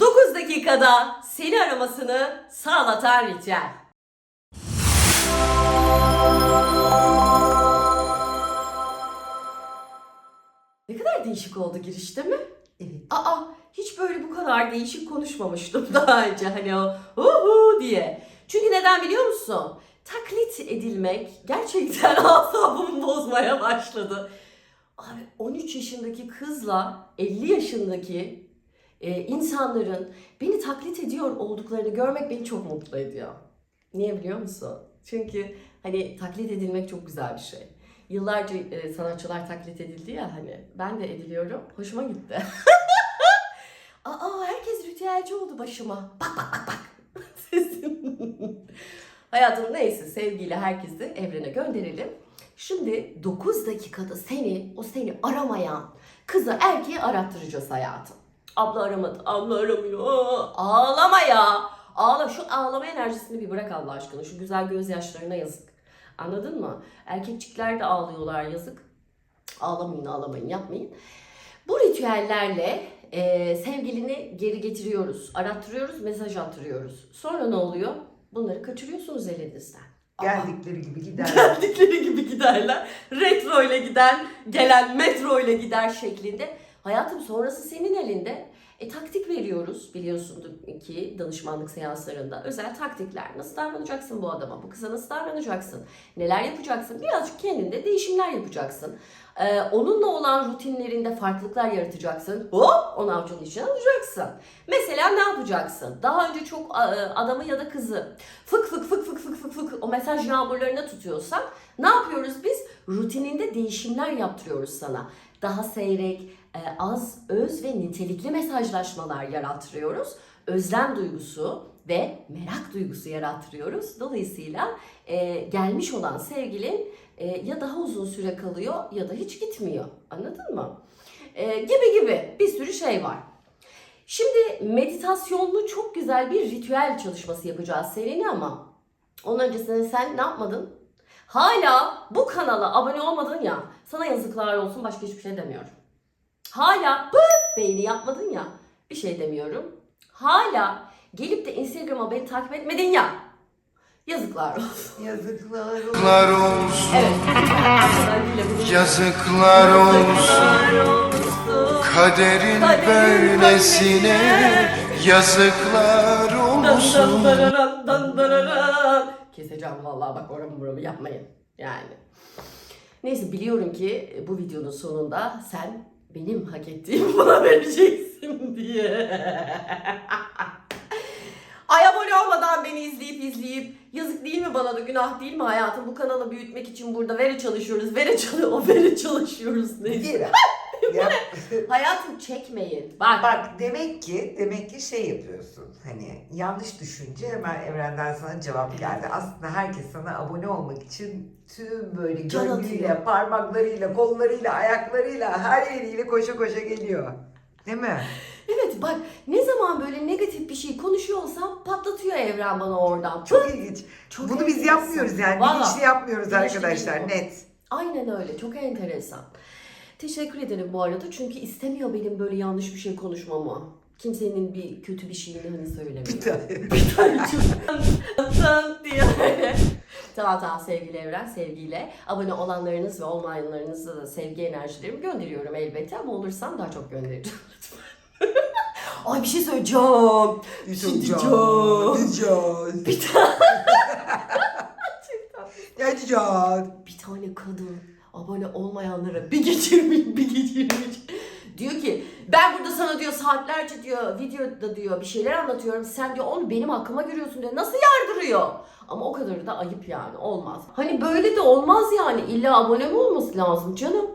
9 dakikada seni aramasını sağlatan ritüel. Ne kadar değişik oldu girişte mi? Evet. Aa hiç böyle bu kadar değişik konuşmamıştım daha önce hani o uhu diye. Çünkü neden biliyor musun? Taklit edilmek gerçekten asabımı bozmaya başladı. Abi 13 yaşındaki kızla 50 yaşındaki e, insanların beni taklit ediyor olduklarını görmek beni çok mutlu ediyor. Niye biliyor musun? Çünkü hani taklit edilmek çok güzel bir şey. Yıllarca e, sanatçılar taklit edildi ya hani ben de ediliyorum. Hoşuma gitti. Aa herkes ritüelci oldu başıma. Bak bak bak bak. Sesim. Hayatım neyse sevgiyle herkesi evrene gönderelim. Şimdi 9 dakikada seni, o seni aramayan kızı erkeğe arattıracağız hayatım. Abla aramadı, abla aramıyor. Aa, Ağlama ya. Ağla. Şu ağlama enerjisini bir bırak Allah aşkına. Şu güzel gözyaşlarına yazık. Anladın mı? Erkekçikler de ağlıyorlar yazık. Ağlamayın ağlamayın yapmayın. Bu ritüellerle e, sevgilini geri getiriyoruz. Arattırıyoruz, mesaj attırıyoruz. Sonra ne oluyor? Bunları kaçırıyorsunuz elinizden. Geldikleri gibi giderler. geldikleri gibi giderler. Retro ile giden, gelen metro ile gider şeklinde. Hayatım sonrası senin elinde. E taktik veriyoruz biliyorsundur ki danışmanlık seanslarında. Özel taktikler. Nasıl davranacaksın bu adama? Bu kıza nasıl davranacaksın? Neler yapacaksın? Birazcık kendinde değişimler yapacaksın. Ee, onunla olan rutinlerinde farklılıklar yaratacaksın. Hop onu avucunun içine alacaksın. Mesela ne yapacaksın? Daha önce çok e, adamı ya da kızı fık fık fık fık fık fık fık o mesaj yağmurlarına tutuyorsan ne yapıyoruz biz? Rutininde değişimler yaptırıyoruz sana. Daha seyrek, e, az, öz ve nitelikli mesajlaşmalar yarattırıyoruz. Özlem duygusu ve merak duygusu yarattırıyoruz. Dolayısıyla e, gelmiş olan sevgilin e, ya daha uzun süre kalıyor ya da hiç gitmiyor. Anladın mı? E, gibi gibi bir sürü şey var. Şimdi meditasyonlu çok güzel bir ritüel çalışması yapacağız seninle ama onun öncesinde sen ne yapmadın? Hala bu kanala abone olmadın ya sana yazıklar olsun başka hiçbir şey demiyorum. Hala beğeni yapmadın ya bir şey demiyorum. Hala gelip de Instagram'a beni takip etmedin ya yazıklar olsun. Yazıklar olsun. Yazıklar olsun, Evet. yazıklar olsun. Kaderin Kaderin böylesine yazıklar olsun. dararan, dan dararan. Keseceğim vallahi bak oramı buramı yapmayın. Yani. Neyse biliyorum ki bu videonun sonunda sen benim hak ettiğimi bana vereceksin diye. Ay abone olmadan beni izleyip izleyip yazık değil mi bana da günah değil mi hayatım bu kanalı büyütmek için burada vere çalışıyoruz vere çalışıyoruz vere çalışıyoruz neyse. Ya, Hayatım çekmeyin bak bak demek ki demek ki şey yapıyorsun. Hani yanlış düşünce hemen evrenden sana cevap geldi. Aslında herkes sana abone olmak için tüm böyle Can gönlüyle, atıyor. parmaklarıyla, kollarıyla, ayaklarıyla, her yeriyle koşa koşa geliyor. Değil mi? Evet bak ne zaman böyle negatif bir şey konuşuyorsam patlatıyor evren bana oradan. Çok ilginç. Çok Bunu biz enteresan. yapmıyoruz yani. Vallahi. Bilinçli yapmıyoruz Bilinçli arkadaşlar. bu. Net. Aynen öyle çok enteresan. Teşekkür ederim bu arada çünkü istemiyor benim böyle yanlış bir şey konuşmamı. Kimsenin bir kötü bir şeyini hani söylemiyor. Bir tane. Bir tane çok diye. Tamam tamam sevgili Evren sevgiyle. Abone olanlarınız ve olmayanlarınıza da sevgi enerjilerimi gönderiyorum elbette ama olursam daha çok göndereceğim. Ay bir şey söyleyeceğim. Şimdi can. Can. Bir tane. Ya can. bir tane kadın abone olmayanlara bir geçirmiş bir geçirmiş. Diyor ki ben burada sana diyor saatlerce diyor videoda diyor bir şeyler anlatıyorum. Sen diyor onu benim hakkıma görüyorsun diyor. Nasıl yardırıyor? Ama o kadar da ayıp yani olmaz. Hani böyle de olmaz yani. İlla abone mi olması lazım canım?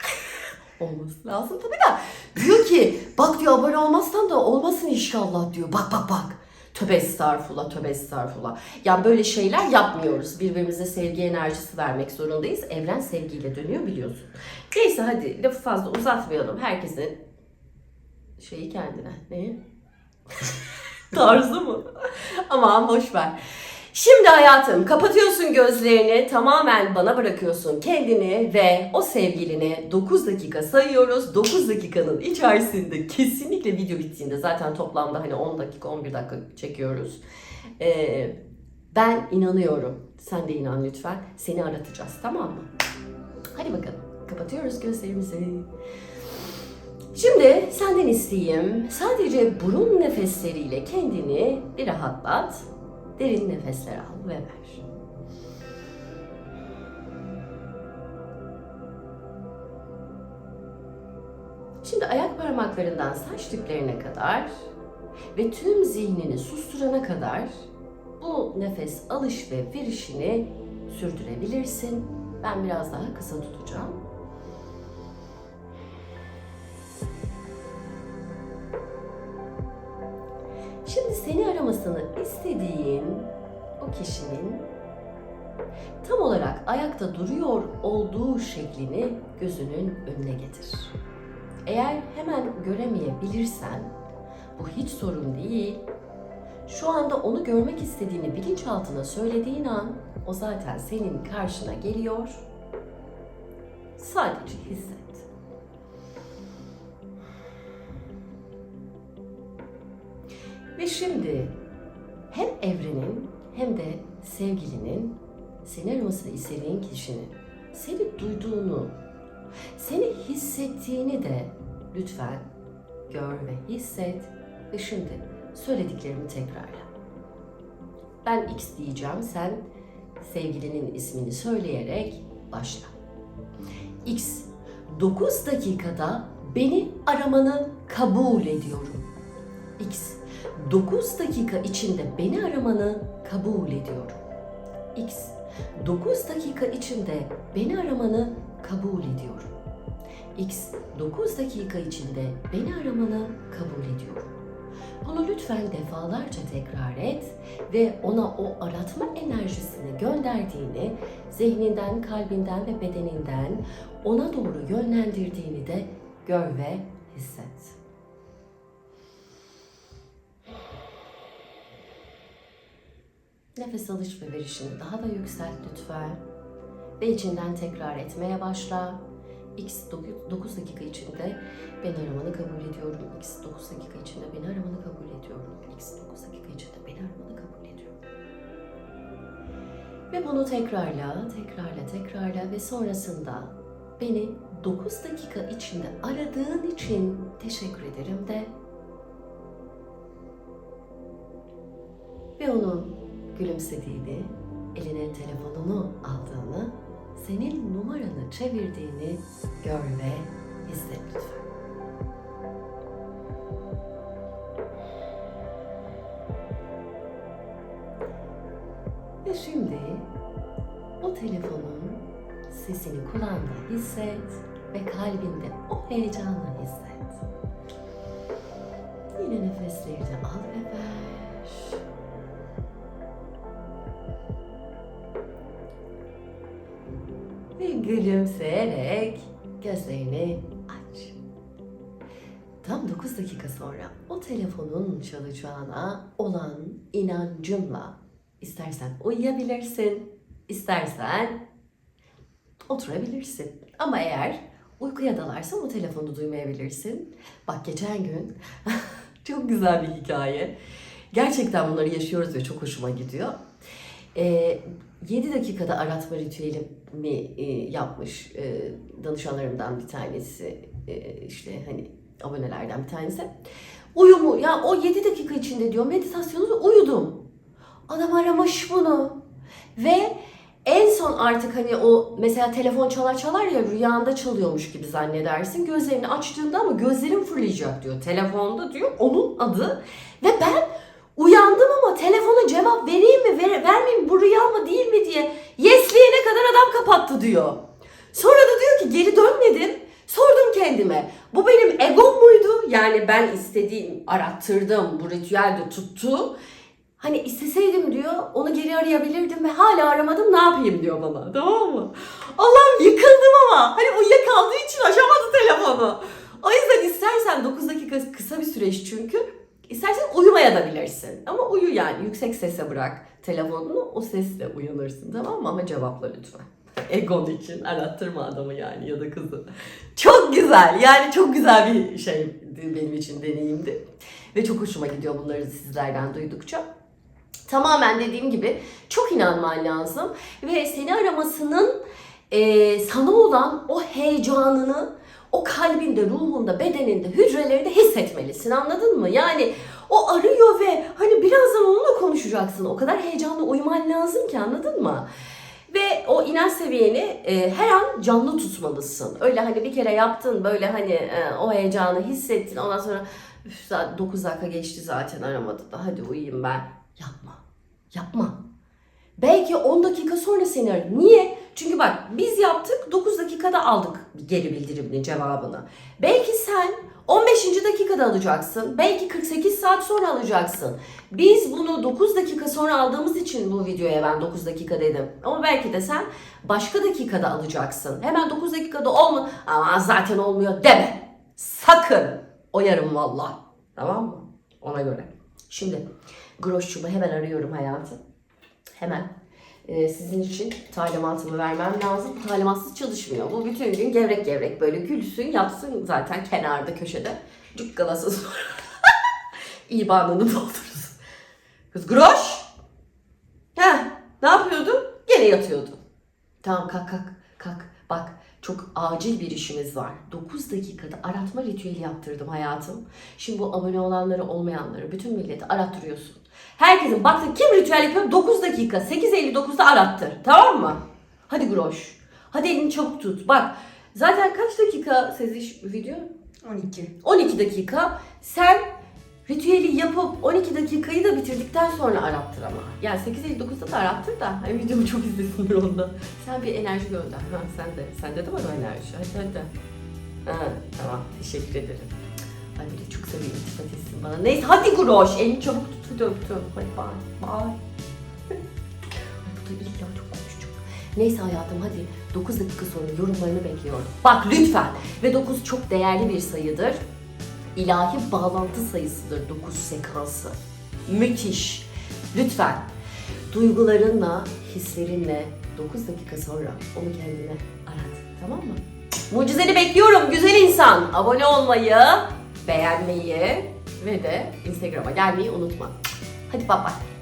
olması lazım tabii de. Diyor ki bak diyor abone olmazsan da olmasın inşallah diyor. Bak bak bak. Tövbe estağfurullah, tövbe estağfurullah. Yani böyle şeyler yapmıyoruz. Birbirimize sevgi enerjisi vermek zorundayız. Evren sevgiyle dönüyor biliyorsun. Neyse hadi lafı fazla uzatmayalım. Herkesin şeyi kendine. Ne? Tarzı mı? Aman boş ver. Şimdi hayatım kapatıyorsun gözlerini tamamen bana bırakıyorsun kendini ve o sevgilini 9 dakika sayıyoruz. 9 dakikanın içerisinde kesinlikle video bittiğinde zaten toplamda hani 10 dakika 11 dakika çekiyoruz. Ee, ben inanıyorum. Sen de inan lütfen. Seni aratacağız tamam mı? Hadi bakalım. Kapatıyoruz gözlerimizi. Şimdi senden isteyeyim sadece burun nefesleriyle kendini bir rahatlat. Derin nefesler al ve ver. Şimdi ayak parmaklarından saç diplerine kadar ve tüm zihnini susturana kadar bu nefes alış ve verişini sürdürebilirsin. Ben biraz daha kısa tutacağım. Aramasını istediğin o kişinin tam olarak ayakta duruyor olduğu şeklini gözünün önüne getir. Eğer hemen göremeyebilirsen bu hiç sorun değil. Şu anda onu görmek istediğini bilinçaltına söylediğin an o zaten senin karşına geliyor. Sadece hisset. Ve şimdi hem evrenin hem de sevgilinin seni aramasını istediğin kişinin seni duyduğunu, seni hissettiğini de lütfen gör ve hisset ve şimdi söylediklerimi tekrarla. Ben X diyeceğim, sen sevgilinin ismini söyleyerek başla. X, 9 dakikada beni aramanı kabul ediyorum. X, 9 dakika içinde beni aramanı kabul ediyorum. X, 9 dakika içinde beni aramanı kabul ediyorum. X, 9 dakika içinde beni aramanı kabul ediyorum. Bunu lütfen defalarca tekrar et ve ona o aratma enerjisini gönderdiğini, zihninden, kalbinden ve bedeninden ona doğru yönlendirdiğini de gör ve hisset. Nefes alış ve verişini daha da yükselt lütfen. Ve içinden tekrar etmeye başla. X 9 dakika içinde beni aramanı kabul ediyorum. X 9 dakika içinde beni aramanı kabul ediyorum. X 9 dakika içinde beni aramanı kabul ediyorum. Ve bunu tekrarla, tekrarla, tekrarla ve sonrasında beni 9 dakika içinde aradığın için teşekkür ederim de ve onun gülümsediğini, eline telefonunu aldığını, senin numaranı çevirdiğini gör ve hisset lütfen. Ve şimdi o telefonun sesini kulağında hisset ve kalbinde o heyecanla hisset. Yine nefesleri de al ve ve gülümseyerek gözlerini aç. Tam 9 dakika sonra o telefonun çalacağına olan inancınla istersen uyuyabilirsin, istersen oturabilirsin. Ama eğer uykuya dalarsan o telefonu duymayabilirsin. Bak geçen gün çok güzel bir hikaye. Gerçekten bunları yaşıyoruz ve çok hoşuma gidiyor. Ee, 7 dakikada aratma ritüelimi e, yapmış e, danışanlarımdan bir tanesi e, işte hani abonelerden bir tanesi. Uyumu ya o 7 dakika içinde diyor meditasyonu uyudum. Adam aramış bunu ve en son artık hani o mesela telefon çalar çalar ya rüyanda çalıyormuş gibi zannedersin. Gözlerini açtığında ama gözlerin fırlayacak diyor. Telefonda diyor onun adı ve ben Uyandım telefona cevap vereyim mi, ver, vermeyeyim bu rüya mı değil mi diye yesleyene kadar adam kapattı diyor. Sonra da diyor ki geri dönmedim. Sordum kendime. Bu benim egom muydu? Yani ben istediğim, arattırdım, bu ritüel de tuttu. Hani isteseydim diyor, onu geri arayabilirdim ve hala aramadım ne yapayım diyor bana. Tamam mı? Allah'ım yıkıldım ama. Hani uyuyakaldığı için açamadı telefonu. O yüzden istersen 9 dakika kısa bir süreç çünkü İstersen uyumaya da bilirsin. Ama uyu yani yüksek sese bırak telefonunu o sesle uyanırsın tamam mı? Ama cevapla lütfen. Egon için arattırma adamı yani ya da kızı. Çok güzel yani çok güzel bir şey benim için deneyimdi. Ve çok hoşuma gidiyor bunları sizlerden duydukça. Tamamen dediğim gibi çok inanman lazım. Ve seni aramasının e, sana olan o heyecanını o kalbinde, ruhunda, bedeninde, hücrelerinde hissetmelisin anladın mı? Yani o arıyor ve hani birazdan onunla konuşacaksın. O kadar heyecanla uyman lazım ki anladın mı? Ve o inen seviyeni e, her an canlı tutmalısın. Öyle hani bir kere yaptın böyle hani e, o heyecanı hissettin ondan sonra "Üf, saat 9 dakika geçti zaten aramadı da hadi uyuyayım ben. Yapma. Yapma. Belki 10 dakika sonra seni arar. Niye? Çünkü bak biz yaptık 9 dakikada aldık geri bildirimini cevabını. Belki sen 15. dakikada alacaksın. Belki 48 saat sonra alacaksın. Biz bunu 9 dakika sonra aldığımız için bu videoya ben 9 dakika dedim. Ama belki de sen başka dakikada alacaksın. Hemen 9 dakikada olma. Ama zaten olmuyor deme. Sakın. Oyarım valla. Tamam mı? Ona göre. Şimdi Groşçumu hemen arıyorum hayatım. Hemen e, sizin için talimatımı vermem lazım. Talimatsız çalışmıyor. Bu bütün gün gevrek gevrek böyle gülsün yatsın zaten kenarda köşede. Cukkalasız İbanını doldurursun. Kız Groş! Heh, ne yapıyordun? Gene yatıyordun. Tamam kalk kalk kalk. Bak çok acil bir işimiz var. 9 dakikada aratma ritüeli yaptırdım hayatım. Şimdi bu abone olanları olmayanları bütün milleti arattırıyorsun. Herkesin baktı kim ritüel yapıyor 9 dakika 8.59'da arattır tamam mı? Hadi Groş. Hadi elini çabuk tut. Bak zaten kaç dakika Seziş video? 12. 12 dakika. Sen ritüeli yapıp 12 dakikayı da bitirdikten sonra arattır ama. Yani 8.59'da da arattır da hani videomu çok izlesinler onda. Sen bir enerji gönder. Ha sen de. Sende de var o enerji. Hadi hadi. Ha, tamam. Teşekkür ederim. Ay bir çok seviyorum iltifat bana. Neyse hadi Groş. Elini çabuk tut. Hadi öptüm. Hadi bye. Bye. Bu da illa çok konuşacak. Neyse hayatım hadi 9 dakika sonra yorumlarını bekliyorum. Bak lütfen. Ve 9 çok değerli bir sayıdır. İlahi bağlantı sayısıdır 9 sekansı. Müthiş. Lütfen duygularınla, hislerinle 9 dakika sonra onu kendine arat. Tamam mı? Mucizeni bekliyorum güzel insan. Abone olmayı, beğenmeyi ve de Instagram'a gelmeyi unutma. Hadi bye bye.